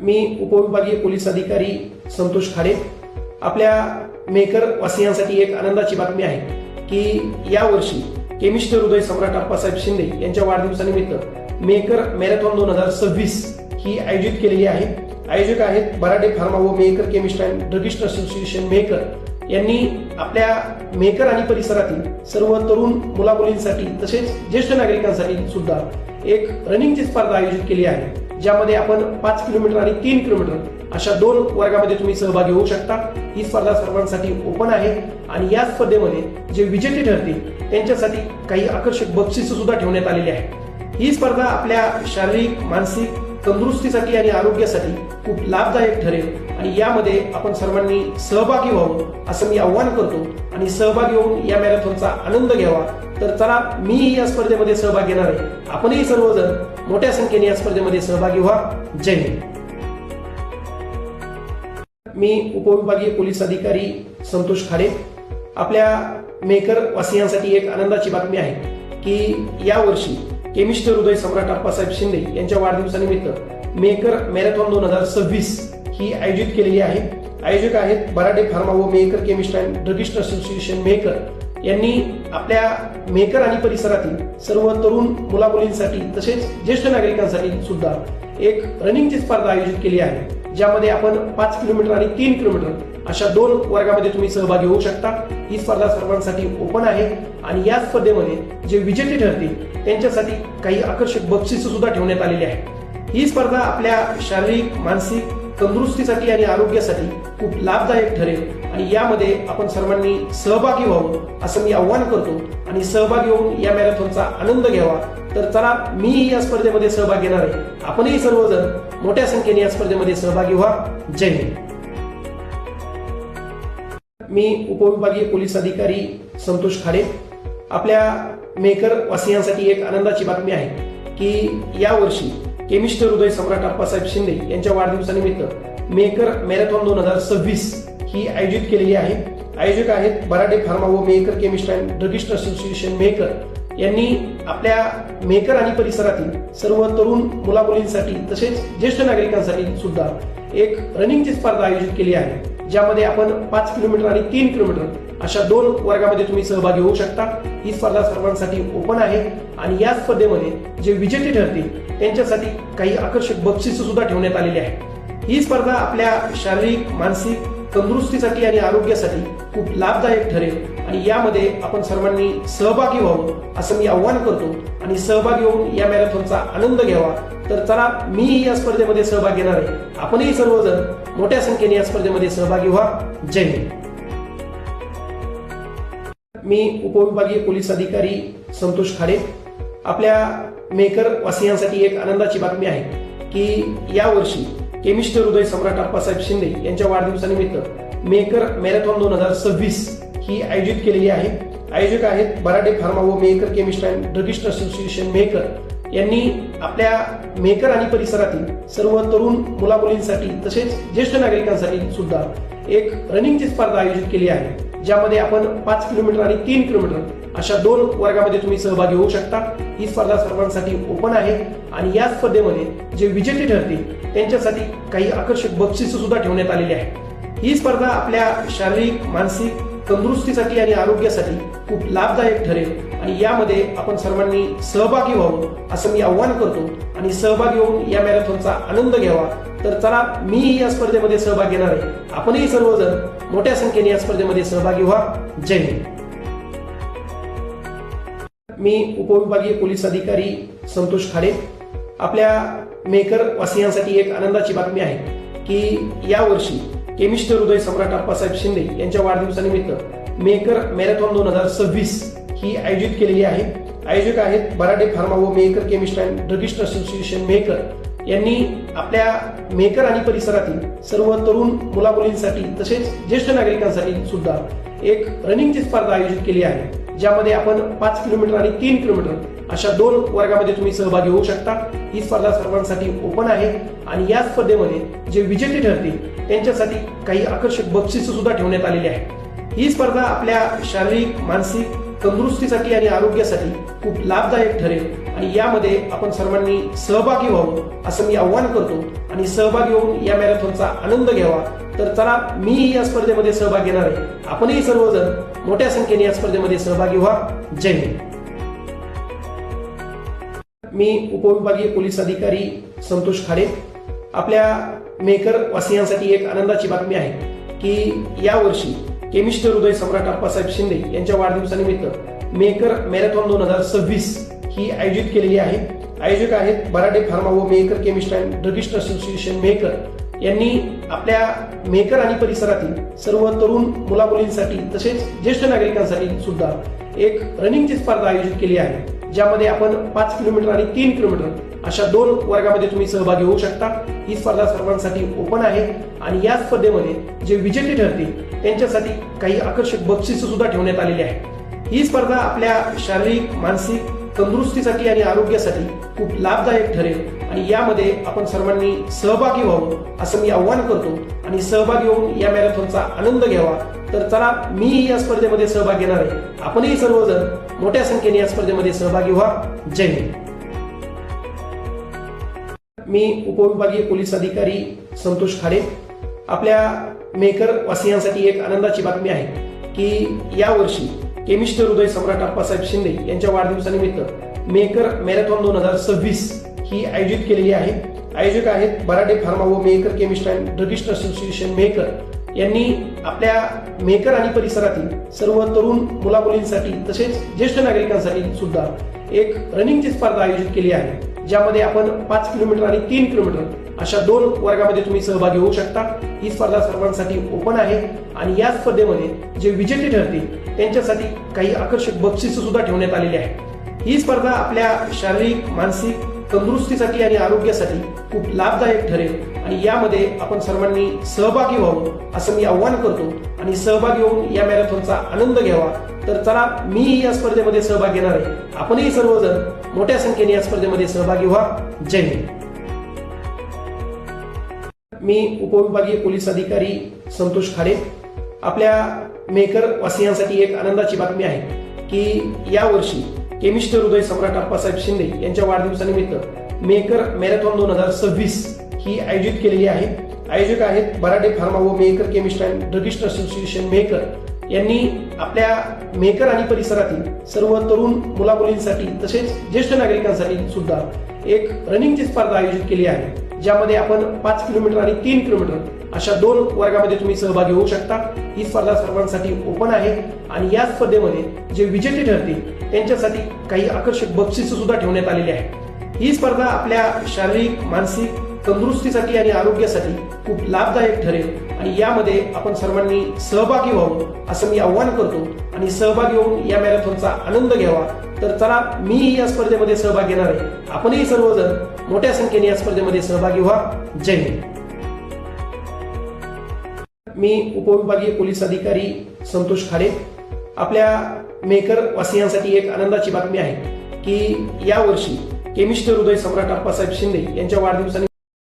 मी उपविभागीय पोलीस अधिकारी संतोष खाडे. आपल्या मेकर वासियांसाठी एक आनंदाची बातमी आहे की यावर्षी केमिस्ट हृदय सम्राट अप्पासाहेब शिंदे यांच्या वाढदिवसानिमित्त मेकर मॅरेथॉन दोन हजार सव्वीस ही आयोजित केलेली आहे. आयोजक आहेत बराडे फार्मा व Mehkar chemist and druggist association Mehkar. यांनी आपल्या मेकर आणि परिसरातील सर्व तरुण मुलामुलींसाठी तसेच ज्येष्ठ नागरिकांसाठी सुद्धा एक रनिंगची स्पर्धा आयोजित केली आहे ज्यामध्ये आपण पाच किलोमीटर आणि तीन किलोमीटर अशा दोन वर्गामध्ये तुम्ही सहभागी होऊ शकता. ही स्पर्धा सर्वांसाठी ओपन आहे आणि या स्पर्धेमध्ये जे विजेते ठरतील त्यांच्यासाठी काही आकर्षक बक्षिस सुद्धा ठेवण्यात आलेली आहे ही स्पर्धा आपल्या शारीरिक मानसिक तंदुरुस्तीसाठी आणि आरोग्यासाठी खूप लाभदायक ठरेल. आणि यामध्ये आपण सर्वांनी सहभागी व्हावं असं मी आव्हान करतो. आणि सहभागी होऊन या मॅरेथॉनचा आनंद घ्यावा. तर चला मीही या स्पर्धेमध्ये सहभाग घेणार आहे. आपणही सर्वजण मोठ्या संख्येने या स्पर्धेमध्ये सहभागी व्हा. जय हिंद. मी उपविभागीय पोलीस अधिकारी संतोष खाडे. आपल्या मेकर वासियांसाठी एक आनंदाची बातमी आहे की यावर्षी केमिस्ट हृदय सम्राट अप्पासाहेब शिंदे यांच्या वाढदिवसानिमित्त मेकर मॅरेथॉन दोन हजार सव्वीस ही आयोजित केलेली आहे. आयोजक आहेत बराडे फार्मा व Mehkar chemist and druggist association Mehkar यांनी आपल्या मेकर आणि परिसरातील सर्व तरुण मुला मुलींसाठी तसेच ज्येष्ठ नागरिकांसाठी सुद्धा एक रनिंगची स्पर्धा आयोजित केली आहे. ज्यामध्ये आपण पाच किलोमीटर आणि तीन किलोमीटर अशा दोन वर्गामध्ये तुम्ही सहभागी होऊ शकता. ही स्पर्धा सर्वांसाठी ओपन आहे आणि या स्पर्धेमध्ये जे विजेते ठरतील त्यांच्यासाठी काही आकर्षक बक्षिस सुद्धा ठेवण्यात आलेली आहे ही स्पर्धा आपल्या शारीरिक मानसिक तंदुरुस्तीसाठी आणि आरोग्यासाठी खूप लाभदायक ठरेल. आणि यामध्ये आपण सर्वांनी सहभागी व्हावं असं मी आव्हान करतो. आणि सहभागी होऊन या मॅरेथॉनचा आनंद घ्यावा. तर चला मीही या स्पर्धेमध्ये सहभाग घेणार आहे. आपणही सर्वजण मोठ्या संख्येने या स्पर्धेमध्ये सहभागी व्हा. जय हिंद. मी उपविभागीय पोलीस अधिकारी संतोष खाडे. आपल्या मेकर वासियांसाठी एक आनंदाची बातमी आहे की यावर्षी केमिस्ट हृदय सम्राट अप्पासाहेब शिंदे यांच्या वाढदिवसानिमित्त मेकर मॅरेथॉन दोन हजार सव्वीस ही आयोजित केलेली आहे. आयोजक आहेत बराडे फार्मा व Mehkar chemist and druggist association Mehkar. यांनी आपल्या मेकर आणि परिसरातील सर्व तरुण मुलामुलींसाठी तसेच ज्येष्ठ नागरिकांसाठी सुद्धा एक रनिंगची स्पर्धा आयोजित केली आहे. ज्यामध्ये आपण पाच किलोमीटर आणि तीन किलोमीटर अशा दोन वर्गामध्ये तुम्ही सहभागी होऊ शकता. ही स्पर्धा सर्वांसाठी ओपन आहे. आणि या स्पर्धेमध्ये जे विजेते ठरतील त्यांच्यासाठी काही आकर्षक बक्षिस सुद्धा ठेवण्यात आलेली आहे ही स्पर्धा आपल्या शारीरिक मानसिक तंदुरुस्तीसाठी आणि आरोग्यासाठी खूप लाभदायक ठरेल. आणि यामध्ये आपण सर्वांनी सहभागी व्हावं असं मी आव्हान करतो. आणि सहभागी होऊन या मॅरेथॉनचा आनंद घ्यावा. तर चला मीही या स्पर्धेमध्ये सहभाग घेणार आहे. आपणही सर्वजण मोठ्या संख्येने या स्पर्धेमध्ये सहभागी व्हा. जय हिंद. मी उपविभागीय पोलीस अधिकारी संतोष खाडे. आपल्या मेकर वासियांसाठी एक आनंदाची बातमी आहे की यावर्षी केमिस्ट हृदय सम्राट अप्पासाहेब शिंदे यांच्या वाढदिवसानिमित्त मेकर मॅरेथॉन दोन हजार सव्वीस ही आयोजित केलेली आहे. आयोजक आहेत बराडे फार्मा व Mehkar chemist and druggist association Mehkar. यांनी आपल्या मेकर आणि परिसरातील सर्व तरुण मुला मुलींसाठी तसेच ज्येष्ठ नागरिकांसाठी सुद्धा एक रनिंगची स्पर्धा आयोजित केली आहे ज्यामध्ये आपण पाच किलोमीटर आणि तीन किलोमीटर अशा दोन वर्गामध्ये तुम्ही सहभागी होऊ शकता. ही स्पर्धा सर्वांसाठी ओपन आहे आणि या स्पर्धेमध्ये जे विजेते ठरतील त्यांच्यासाठी काही आकर्षक बक्षिस सुद्धा ठेवण्यात आलेली आहे ही स्पर्धा आपल्या शारीरिक मानसिक तंदुरुस्तीसाठी आणि आरोग्यासाठी खूप लाभदायक ठरेल. आणि यामध्ये आपण सर्वांनी सहभागी व्हावं असं मी आव्हान करतो. आणि सहभागी होऊन या मॅरेथॉनचा आनंद घ्यावा. तर चला मीही या स्पर्धेमध्ये सहभाग घेणार आहे. आपणही सर्वजण मोठ्या संख्येने या स्पर्धेमध्ये सहभागी व्हा. जय हिंद. मी उपविभागीय पोलीस अधिकारी संतोष खाडे. आपल्या मेकर वासियांसाठी एक आनंदाची बातमी आहे की यावर्षी केमिस्ट हृदय सम्राट अप्पासाहेब शिंदे यांच्या वाढदिवसानिमित्त मेकर मॅरेथॉन दोन हजार सव्वीस ही आयोजित केलेली आहे. आयोजक आहेत बराडे फार्मा व Mehkar chemist and druggist association Mehkar. यांनी आपल्या मेकर आणि परिसरातील सर्व तरुण मुला मुलींसाठी तसेच ज्येष्ठ नागरिकांसाठी सुद्धा एक रनिंगची स्पर्धा आयोजित केली आहे. ज्यामध्ये आपण पाच किलोमीटर आणि तीन किलोमीटर अशा दोन वर्गामध्ये तुम्ही सहभागी होऊ शकता. ही स्पर्धा सर्वांसाठी ओपन आहे आणि या स्पर्धेमध्ये जे विजेते ठरतील त्यांच्यासाठी काही आकर्षक बक्षीस सुद्धा ठेवण्यात आलेली आहे ही स्पर्धा आपल्या शारीरिक मानसिक तंदुरुस्तीसाठी आणि आरोग्यासाठी खूप लाभदायक ठरेल. आणि यामध्ये आपण सर्वांनी सहभागी व्हावं असं मी आव्हान करतो. आणि सहभागी होऊन या मॅरेथॉनचा आनंद घ्यावा. तर चला मीही या स्पर्धेमध्ये सहभाग घेणार आहे. आपणही सर्वजण मोठ्या संख्येने या स्पर्धेमध्ये सहभागी व्हा. जय हिंद. मी उपविभागीय पोलीस अधिकारी संतोष खाडे. आपल्या मेकर वासियांसाठी एक आनंदाची बातमी आहे की यावर्षी केमिस्ट हृदय सम्राट अप्पासाहेब शिंदे यांच्या वाढदिवसानिमित्त मेकर मॅरेथॉन दोन हजार सव्वीस ही आयोजित केलेली आहे. आयोजक आहेत बराडे फार्मा व Mehkar chemist and druggist association Mehkar. यांनी आपल्या मेकर आणि परिसरातील सर्व तरुण मुला मुलींसाठी तसेच ज्येष्ठ नागरिकांसाठी सुद्धा एक रनिंगची स्पर्धा आयोजित केली आहे. ज्यामध्ये आपण पाच किलोमीटर आणि तीन किलोमीटर अशा दोन वर्गामध्ये तुम्ही सहभागी होऊ शकता. ही स्पर्धा सर्वांसाठी ओपन आहे आणि या स्पर्धेमध्ये जे विजेते ठरतील त्यांच्यासाठी काही आकर्षक बक्षीस सुद्धा ठेवण्यात आलेली आहे ही स्पर्धा आपल्या शारीरिक मानसिक तंदुरुस्तीसाठी आणि आरोग्यासाठी खूप लाभदायक ठरेल आणि यामध्ये आपण सर्वांनी सहभागी व्हावं असं मी आव्हान करतो. आणि सहभागी होऊन या मॅरेथॉनचा आनंद घ्यावा. तर चला मीही या स्पर्धेमध्ये सहभाग घेणार आहे. आपणही सर्वजण मोठ्या संख्येने या स्पर्धेमध्ये सहभागी व्हा. जय हिंद. मी उपविभागीय पोलीस अधिकारी संतोष खाडे. आपल्या मेकर वासियांसाठी एक आनंदाची बातमी आहे की यावर्षी केमिस्ट हृदय सम्राट अप्पासाहेब शिंदे यांच्या वाढदिवसानिमित्त मेकर मॅरेथॉन दोन हजार सव्वीस ही आयोजित केलेली आहे. आयोजक आहेत बराडे फार्मा व Mehkar chemist and druggist association Mehkar. यांनी आपल्या मेकर आणि परिसरातील सर्व तरुण मुला मुलींसाठी तसेच ज्येष्ठ नागरिकांसाठी सुद्धा एक रनिंगची स्पर्धा आयोजित केली आहे ज्यामध्ये आपण पाच किलोमीटर आणि तीन किलोमीटर अशा दोन वर्गामध्ये तुम्ही सहभागी होऊ शकता. ही स्पर्धा सर्वांसाठी ओपन आहे आणि या स्पर्धेमध्ये जे विजेते ठरतील त्यांच्यासाठी काही आकर्षक बक्षीस सुद्धा ठेवण्यात आलेली आहे ही स्पर्धा आपल्या शारीरिक मानसिक तंदुरुस्तीसाठी आणि आरोग्यासाठी खूप लाभदायक ठरेल. आणि यामध्ये आपण सर्वांनी सहभागी व्हावं असं मी आव्हान करतो. आणि सहभागी होऊन या मॅरेथॉनचा आनंद घ्यावा. तर चला मीही या स्पर्धेमध्ये सहभाग घेणार आहे. आपणही सर्वजण मोठ्या संख्येने या स्पर्धेमध्ये सहभागी व्हा. जय हिंद. मी उपविभागीय पोलीस अधिकारी संतोष खाडे. आपल्या मेकर वासियांसाठी एक आनंदाची बातमी आहे की यावर्षी केमिस्ट हृदय सम्राट अप्पासाहेब शिंदे यांच्या वाढदिवसानिमित्त मेकर मॅरेथॉन दोन हजार सव्वीस ही आयोजित केलेली आहे. आयोजक आहेत बराडे फार्मा व Mehkar chemist and druggist association Mehkar यांनी आपल्या मेकर आणि परिसरातील सर्व तरुण मुला मुलींसाठी तसेच ज्येष्ठ नागरिकांसाठी सुद्धा एक रनिंगची स्पर्धा आयोजित केली आहे. ज्यामध्ये आपण पाच किलोमीटर आणि तीन किलोमीटर अशा दोन वर्गामध्ये तुम्ही सहभागी होऊ शकता. ही स्पर्धा सर्वांसाठी ओपन आहे आणि या स्पर्धेमध्ये जे विजेते ठरतील त्यांच्यासाठी काही आकर्षक बक्षीस सुद्धा ठेवण्यात आलेली आहे ही स्पर्धा आपल्या शारीरिक मानसिक तंदुरुस्तीसाठी आणि आरोग्यासाठी खूप लाभदायक ठरेल. आणि यामध्ये आपण सर्वांनी सहभागी व्हावं असं मी आव्हान करतो. आणि सहभागी होऊन या मॅरेथॉनचा आनंद घ्यावा. तर चला मीही या स्पर्धेमध्ये सहभाग घेणार आहे. आपणही सर्वजण मोठ्या संख्येने या स्पर्धेमध्ये सहभागी व्हा. जय हिंद. मी उपविभागीय पोलीस अधिकारी संतोष खाडे. आपल्या मेकर वासियांसाठी एक आनंदाची बातमी आहे की यावर्षी केमिस्ट हृदय सम्राट अप्पासाहेब शिंदे यांच्या वाढदिवसाने